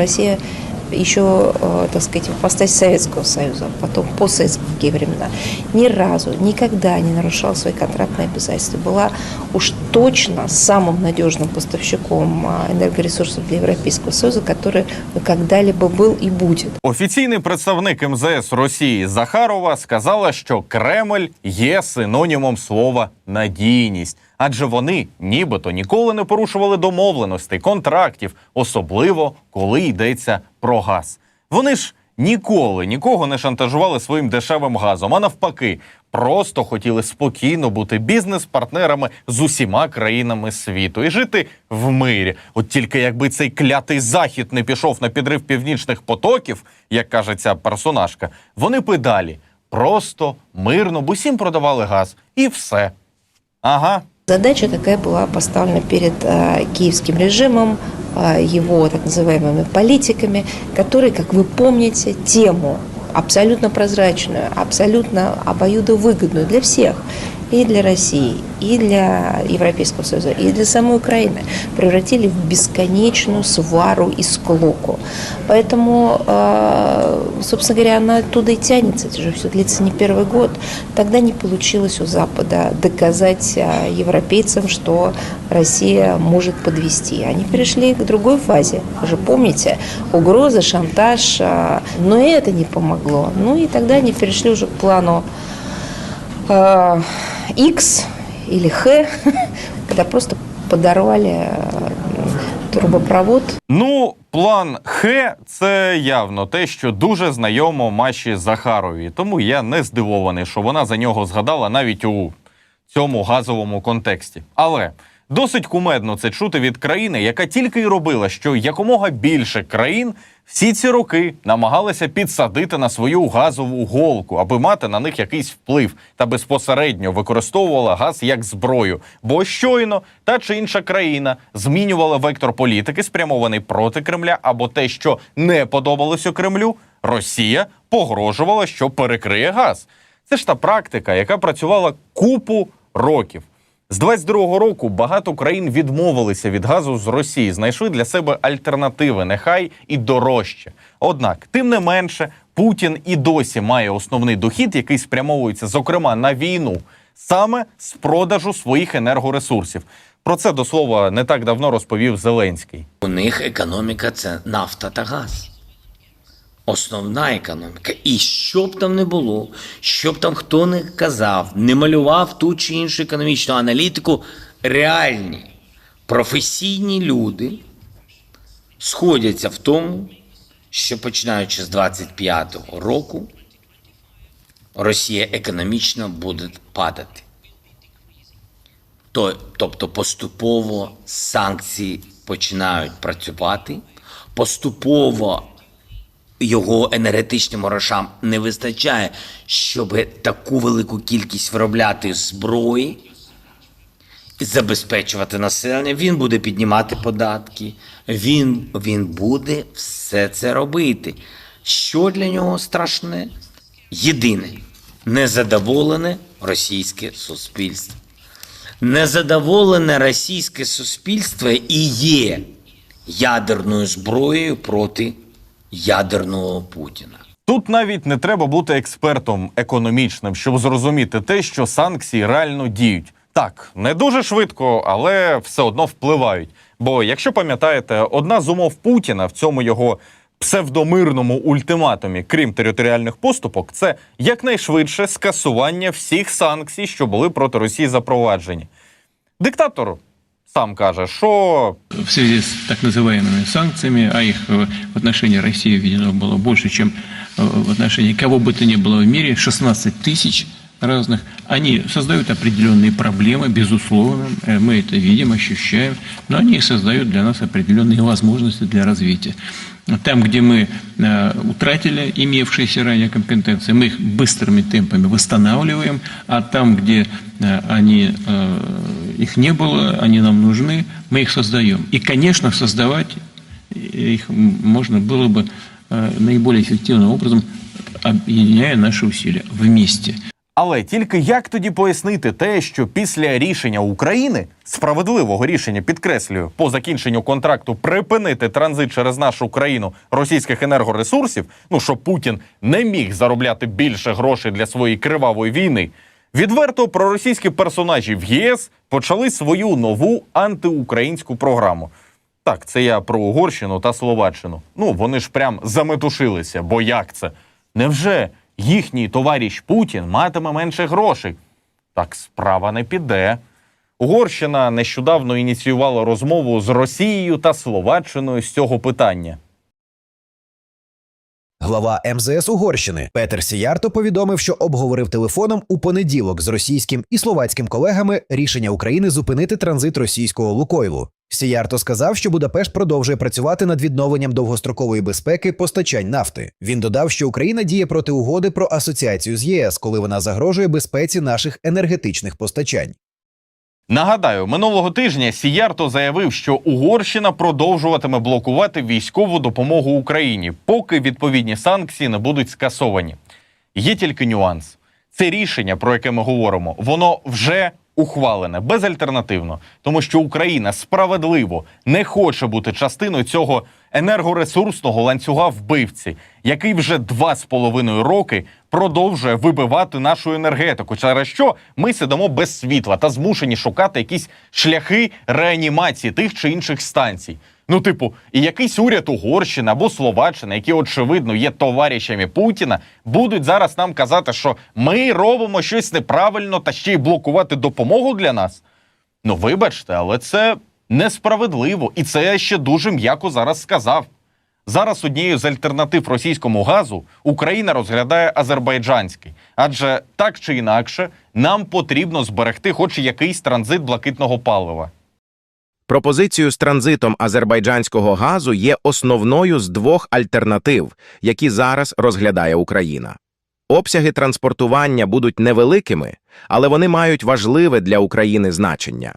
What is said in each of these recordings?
Россия еще, э, так сказать, в ипостаси Советского Союза, потом постсоветские времена, ни разу, никогда не нарушала свои контрактные обязательства. Была уж точно самым надежным поставщиком а, энергоресурсов для Европейского Союза, который когда-либо был и будет. Офіційний представник МЗС Росії Захарова сказала, що Кремль є синонімом слова надійність, адже вони нібито ніколи не порушували домовленостей, контрактів, особливо коли йдеться про газ. Вони ж ніколи нікого не шантажували своїм дешевим газом, а навпаки, просто хотіли спокійно бути бізнес-партнерами з усіма країнами світу і жити в мирі. От тільки якби цей клятий захід не пішов на підрив північних потоків, як каже ця персонажка, вони б і далі просто мирно б усім продавали газ і все. Ага. Задача такая была поставлена перед э, киевским режимом, э, его так называемыми политиками, которые, как вы помните, тему абсолютно прозрачную, абсолютно обоюдовыгодную для всех, и для России, и для Европейского Союза, и для самой Украины, превратили в бесконечную свару и склоку. Поэтому, э, собственно говоря, она оттуда и тянется, это же все длится не первый год. Тогда не получилось у Запада доказать э, европейцам, что Россия может подвести. Они перешли к другой фазе. Вы помните, угрозы, шантаж, э, но и это не помогло. Ну и тогда они перешли уже к плану э, X или Х, когда просто подорвали э, трубопровод. Ну, план Х це явно те, що дуже знайомо Маші Захарові. Тому я не здивований, що вона за нього згадала навіть у цьому газовому контексті. Але досить кумедно це чути від країни, яка тільки й робила, що якомога більше країн всі ці роки намагалися підсадити на свою газову голку, аби мати на них якийсь вплив та безпосередньо використовувала газ як зброю. Бо щойно та чи інша країна змінювала вектор політики, спрямований проти Кремля, або те, що не подобалося Кремлю, Росія погрожувала, що перекриє газ. Це ж та практика, яка працювала купу років. З 22-го року багато країн відмовилися від газу з Росії, знайшли для себе альтернативи, нехай і дорожче. Однак, тим не менше, Путін і досі має основний дохід, який спрямовується, зокрема, на війну, саме з продажу своїх енергоресурсів. Про це до слова не так давно розповів Зеленський. У них економіка це нафта та газ. Основна економіка. І що б там не було, що б там хто не казав, не малював ту чи іншу економічну аналітику, реальні професійні люди сходяться в тому, що починаючи з 25-го року Росія економічно буде падати. Тобто поступово санкції починають працювати, поступово його енергетичним грошам не вистачає, щоб таку велику кількість виробляти зброї і забезпечувати населення. Він буде піднімати податки, він, він буде все це робити. Що для нього страшне? Єдине незадоволене російське суспільство. Незадоволене російське суспільство і є ядерною зброєю проти ядерного Путіна. Тут навіть не треба бути експертом економічним, щоб зрозуміти те, що санкції реально діють. Так, не дуже швидко, але все одно впливають. Бо, якщо пам'ятаєте, одна з умов Путіна в цьому його псевдомирному ультиматумі, крім територіальних поступок, це якнайшвидше скасування всіх санкцій, що були проти Росії запроваджені. Диктатор сам каже, що в связи с так называемыми санкциями, а их э, в отношении России введено было больше, чем э, в отношении кого бы то ни было в мире, 16 тысяч разных, они создают определенные проблемы, безусловно, э, мы это видим, ощущаем, но они создают для нас определенные возможности для развития. Там, где мы утратили имевшиеся ранее компетенции, мы их быстрыми темпами восстанавливаем, а там, где они, их не было, они нам нужны, мы их создаем. И, конечно, создавать их м- можно было бы э, наиболее эффективным образом, объединяя наши усилия вместе. Але тільки як тоді пояснити те, що після рішення України, справедливого рішення, підкреслюю, по закінченню контракту припинити транзит через нашу країну російських енергоресурсів, ну щоб Путін не міг заробляти більше грошей для своєї кривавої війни, відверто проросійські персонажі в ЄС почали свою нову антиукраїнську програму. Так, це я про Угорщину та Словаччину. Ну, вони ж прям заметушилися, бо як це? Невже їхній товариш Путін матиме менше грошей? Так справа не піде. Угорщина нещодавно ініціювала розмову з Росією та Словаччиною з цього питання. Глава МЗС Угорщини Петер Сіярто повідомив, що обговорив телефоном у понеділок з російським і словацьким колегами рішення України зупинити транзит російського Лукойлу. Сіярто сказав, що Будапешт продовжує працювати над відновленням довгострокової безпеки постачань нафти. Він додав, що Україна діє проти угоди про асоціацію з ЄС, коли вона загрожує безпеці наших енергетичних постачань. Нагадаю, минулого тижня Сіярто заявив, що Угорщина продовжуватиме блокувати військову допомогу Україні, поки відповідні санкції не будуть скасовані. Є тільки нюанс: це рішення, про яке ми говоримо, воно вже ухвалене безальтернативно, тому що Україна справедливо не хоче бути частиною цього енергоресурсного ланцюга вбивці, який вже два з половиною роки продовжує вибивати нашу енергетику, через що ми сидимо без світла та змушені шукати якісь шляхи реанімації тих чи інших станцій. Ну, типу, і якийсь уряд Угорщини або Словаччини, які очевидно є товаришами Путіна, будуть зараз нам казати, що ми робимо щось неправильно та ще й блокувати допомогу для нас. Ну, вибачте, але це несправедливо, і це я ще дуже м'яко зараз сказав. Зараз однією з альтернатив російському газу Україна розглядає азербайджанський, адже так чи інакше нам потрібно зберегти хоч якийсь транзит блакитного палива. Пропозицію з транзитом азербайджанського газу є основною з двох альтернатив, які зараз розглядає Україна. Обсяги транспортування будуть невеликими, але вони мають важливе для України значення.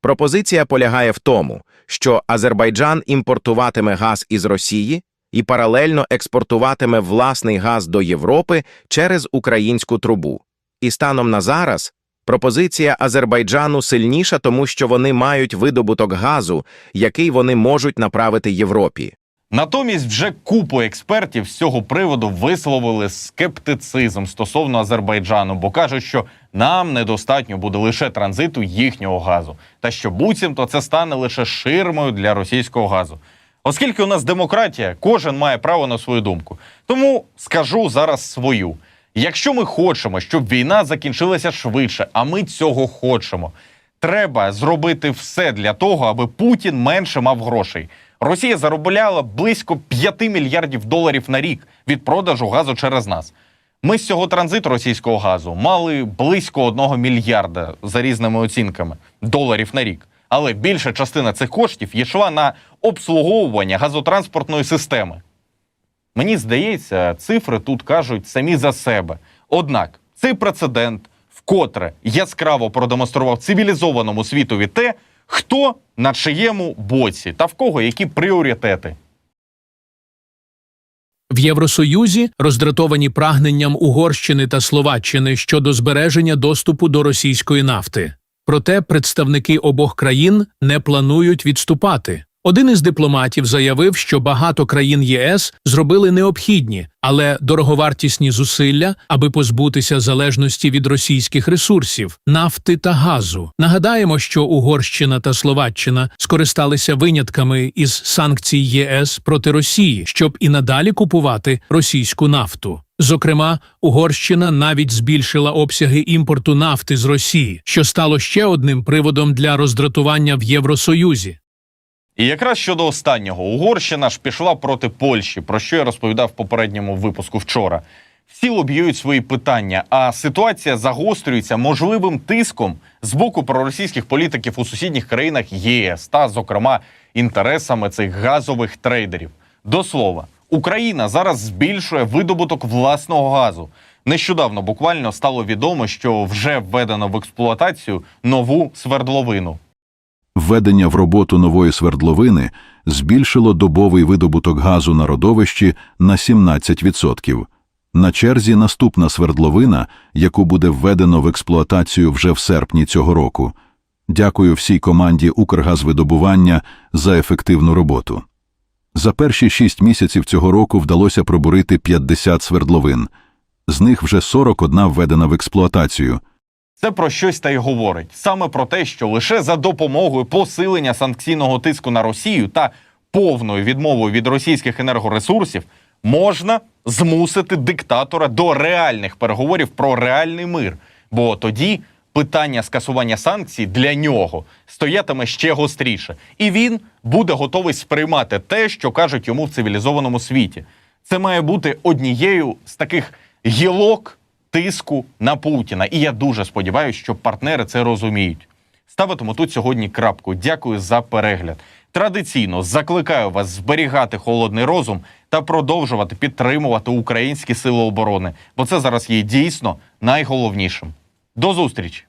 Пропозиція полягає в тому, що Азербайджан імпортуватиме газ із Росії і паралельно експортуватиме власний газ до Європи через українську трубу. І станом на зараз пропозиція Азербайджану сильніша, тому що вони мають видобуток газу, який вони можуть направити Європі. Натомість вже купу експертів з цього приводу висловили скептицизм стосовно Азербайджану, бо кажуть, що нам недостатньо буде лише транзиту їхнього газу, та що буцімто це стане лише ширмою для російського газу. Оскільки у нас демократія, кожен має право на свою думку. Тому скажу зараз свою. Якщо ми хочемо, щоб війна закінчилася швидше, а ми цього хочемо, треба зробити все для того, аби Путін менше мав грошей. Росія заробляла близько 5 мільярдів доларів на рік від продажу газу через нас. Ми з цього транзиту російського газу мали близько 1 мільярда за різними оцінками доларів на рік. Але більша частина цих коштів йшла на обслуговування газотранспортної системи. Мені здається, цифри тут кажуть самі за себе. Однак цей прецедент вкотре яскраво продемонстрував цивілізованому світові те, хто на чиєму боці та в кого які пріоритети. В Євросоюзі роздратовані прагненням Угорщини та Словаччини щодо збереження доступу до російської нафти. Проте представники обох країн не планують відступати. Один із дипломатів заявив, що багато країн ЄС зробили необхідні, але дороговартісні зусилля, аби позбутися залежності від російських ресурсів, нафти та газу. Нагадаємо, що Угорщина та Словаччина скористалися винятками із санкцій ЄС проти Росії, щоб і надалі купувати російську нафту. Зокрема, Угорщина навіть збільшила обсяги імпорту нафти з Росії, що стало ще одним приводом для роздратування в Євросоюзі. І якраз щодо останнього, Угорщина ж пішла проти Польщі, про що я розповідав в попередньому випуску вчора. Всі лобіюють свої питання, а ситуація загострюється можливим тиском з боку проросійських політиків у сусідніх країнах ЄС та, зокрема, інтересами цих газових трейдерів. До слова, Україна зараз збільшує видобуток власного газу. Нещодавно буквально стало відомо, що вже введено в експлуатацію нову свердловину. Введення в роботу нової свердловини збільшило добовий видобуток газу на родовищі на 17%. На черзі наступна свердловина, яку буде введено в експлуатацію вже в серпні цього року. Дякую всій команді Укргазвидобування за ефективну роботу. За перші шість місяців цього року вдалося пробурити 50 свердловин. З них вже 41 введена в експлуатацію. Це про щось та й говорить саме про те, що лише за допомогою посилення санкційного тиску на Росію та повною відмовою від російських енергоресурсів можна змусити диктатора до реальних переговорів про реальний мир. Бо тоді питання скасування санкцій для нього стоятиме ще гостріше, і він буде готовий сприймати те, що кажуть йому в цивілізованому світі. Це має бути однією з таких гілок тиску на Путіна. І я дуже сподіваюся, що партнери це розуміють. Ставитиму тут сьогодні крапку. Дякую за перегляд. Традиційно закликаю вас зберігати холодний розум та продовжувати підтримувати українські сили оборони, бо це зараз є дійсно найголовнішим. До зустрічі!